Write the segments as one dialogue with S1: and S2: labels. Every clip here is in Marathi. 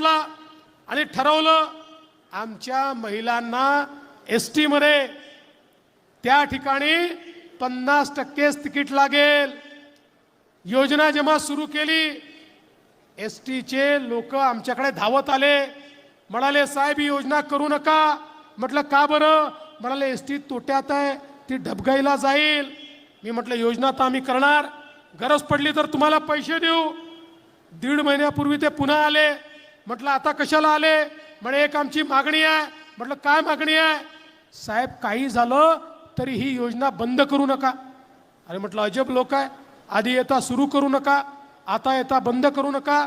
S1: घेतला आणि ठरवलं आमच्या महिलांना एस टीमध्ये त्या ठिकाणी पन्नास टक्केच तिकीट लागेल. योजना जेव्हा सुरू केली एस टीचे लोक आमच्याकडे धावत आले. म्हणाले साहेब ही योजना करू नका. म्हटलं का बरं? म्हणाले एस टी तोट्यात आहे ती ढबगाईला जाईल. मी म्हटलं योजना तर आम्ही करणार. गरज पडली तर तुम्हाला पैसे देऊ. दीड महिन्यापूर्वी ते पुन्हा आले. म्हटलं आता कशाला आले? म्हणे एक आमची मागणी आहे. म्हटलं काय मागणी आहे? साहेब काही झालं तरी ही योजना बंद करू नका. अरे म्हटलं अजब लोक आहे. आधी येता सुरू करू नका. आता येता बंद करू नका.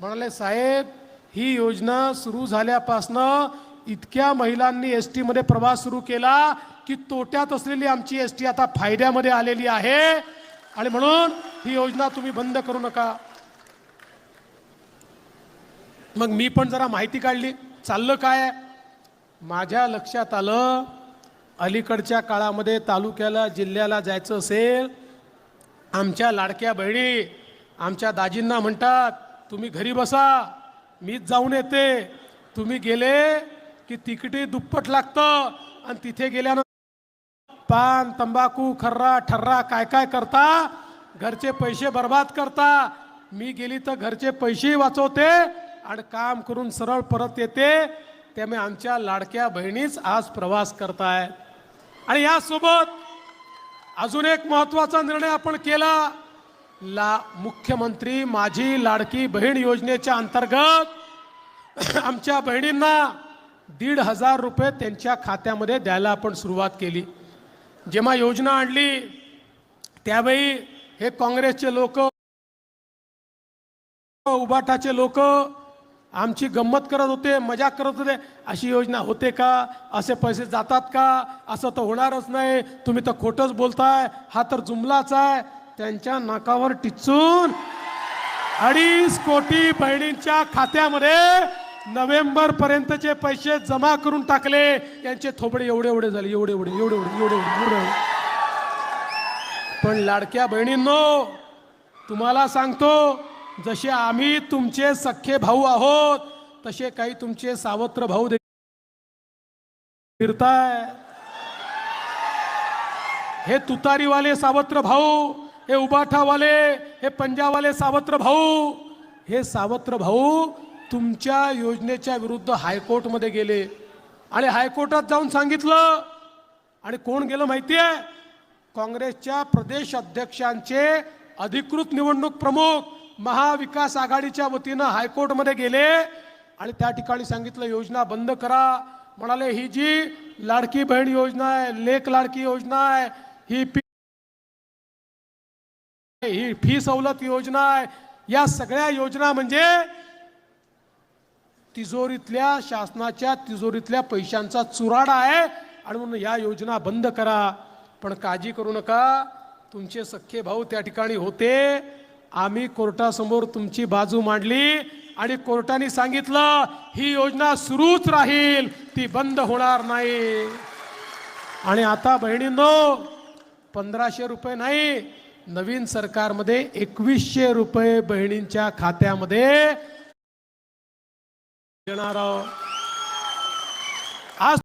S1: म्हणाले साहेब ही योजना सुरू झाल्यापासनं इतक्या महिलांनी एस टीमध्ये प्रवास सुरू केला की तोट्यात असलेली आमची एस टी आता फायद्यामध्ये आलेली आहे आणि म्हणून ही योजना तुम्ही बंद करू नका. मग मी पण जरा माहिती काढली. चाललं काय? माझ्या लक्षात आलं अलीकडच्या काळामध्ये तालुक्याला जिल्ह्याला जायचं असेल आमच्या लाडक्या बहिणी आमच्या दाजींना म्हणतात तुम्ही घरी बसा मीच जाऊन येते. तुम्ही गेले की तिकीटही दुप्पट लागतं आणि तिथे गेल्यानंतर पान तंबाखू खर्रा ठर्रा काय काय करता? घरचे पैसे बर्बाद करता. मी गेली तर घरचे पैसेही वाचवते आणि काम करून सरळ परत येते त्यामुळे आमच्या लाडक्या बहिणीच आज प्रवास करताय. आणि यासोबत अजून एक महत्त्वाचा निर्णय आपण केला. ला मुख्यमंत्री माझी लाडकी बहीण योजनेच्या अंतर्गत आमच्या बहिणींना दीड हजार रुपये त्यांच्या खात्यामध्ये द्यायला आपण सुरुवात केली. जेव्हा योजना आणली त्यावेळी हे काँग्रेसचे लोक उबाटाचे लोक आमची गंमत करत होते मजाक करत होते. अशी योजना होते का? असे पैसे जातात का? असं तर होणारच नाही. तुम्ही तर खोटंच बोलताय. हा तर जुमलाच आहे. त्यांच्या नाकावर टिचून अडीच कोटी बहिणींच्या खात्यामध्ये नोव्हेंबर पर्यंतचे पैसे जमा करून टाकले. यांचे थोबडे एवढे एवढे झाले एवढे एवढे एवढे एवढे एवढे एवढे पण लाडक्या बहिणींनो तुम्हाला सांगतो जसे आम्ही तुमचे सख्खे भाऊ आहोत तसे काही तुमचे सावत्र भाऊ फिरताय. हे तुतारीवाले सावत्र भाऊ हे उबाठावाले हे पंजावाले सावत्र भाऊ हे सावत्र भाऊ तुमच्या योजनेच्या विरुद्ध हायकोर्टमध्ये गेले. आणि हायकोर्टात जाऊन सांगितलं आणि कोण गेलं माहिती आहे काँग्रेसच्या प्रदेश अध्यक्षांचे अधिकृत निवडणूक प्रमुख महाविकास आघाडीच्या वतीनं हायकोर्टमध्ये गेले आणि त्या ठिकाणी सांगितलं योजना बंद करा. म्हणाले ही जी लाडकी बहीण योजना आहे लेख लाडकी योजना आहे ही पी ही फी सवलत योजना आहे या सगळ्या योजना म्हणजे तिजोरीतल्या शासनाच्या तिजोरीतल्या पैशांचा चुराडा आहे आणि म्हणून या योजना बंद करा. पण काळजी करू नका. तुमचे सख्खे भाऊ त्या ठिकाणी होते. आम्ही कोर्टासमोर तुमची बाजू मांडली आणि कोर्टाने सांगितलं ही योजना सुरूच राहील ती बंद होणार नाही. आणि आता बहिणींनो पंधराशे रुपये नाही नवीन सरकारमध्ये एकवीसशे रुपये बहिणींच्या खात्यामध्ये देणार आहोत. आज